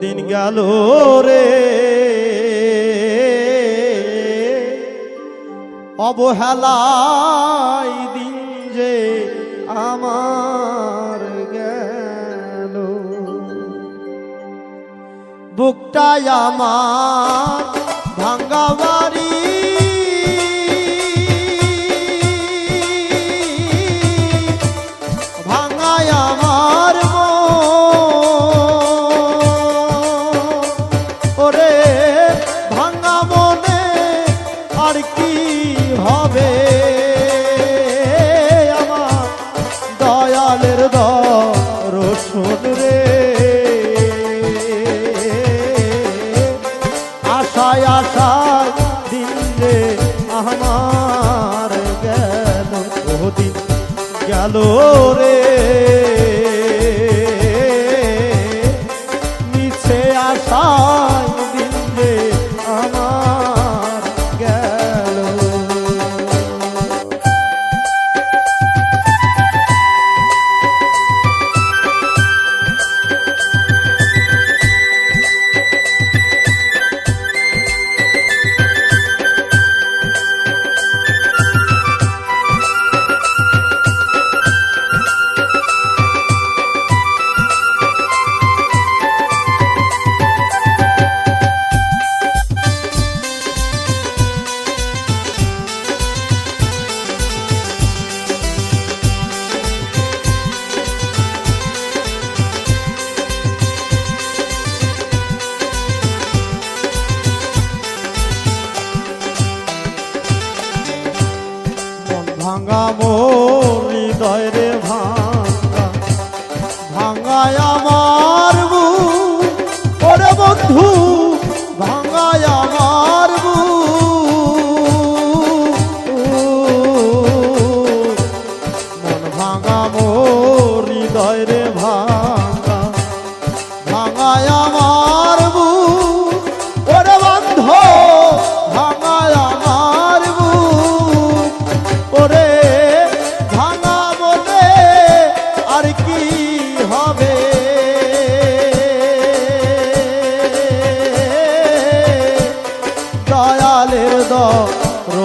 দিন গেল রে। অবহেলাই দিন যে আমার গেল। বুকটাই আমার ভাঙ্গা আশায় আশায় দিন রে আমার গেল দিন গেল রে। ভাঙা মোর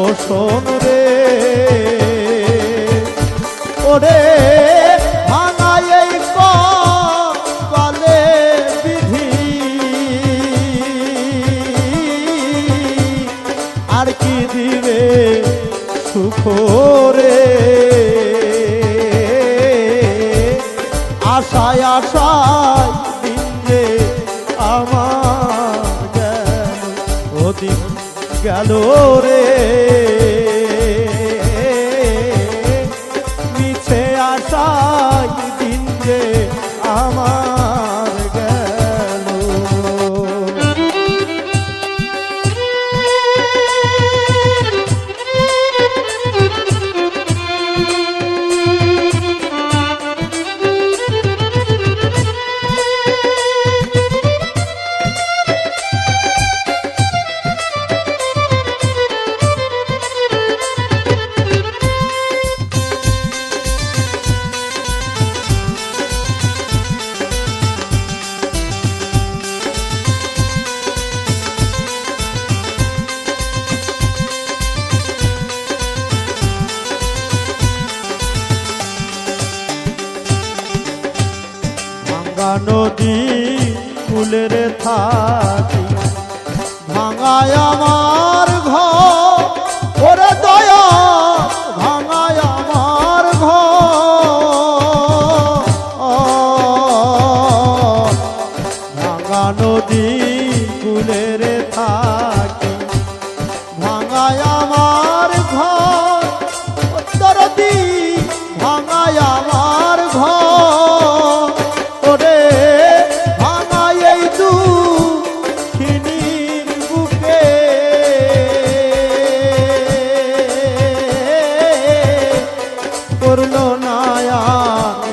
রোশন রে। ওরে আর কি দিবে সুখ রে? আশায় আশায় আমার গেল গেল রে। ভাঙ্গা নদী কুলের থাকি ভাঙায় আমার ঘর, ওরে দয়া, ভাঙায় আমার ঘর। ভাঙা নদী কুলের থাকি ভাঙায় আমার ঘর। দরদি ভাঙায় করল নায়ান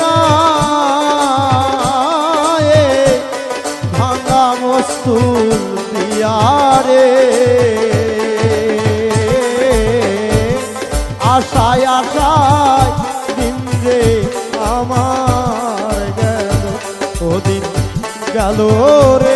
না ভাঙা মস্তুল দিন যে আমার গেল ওদিন গেল রে।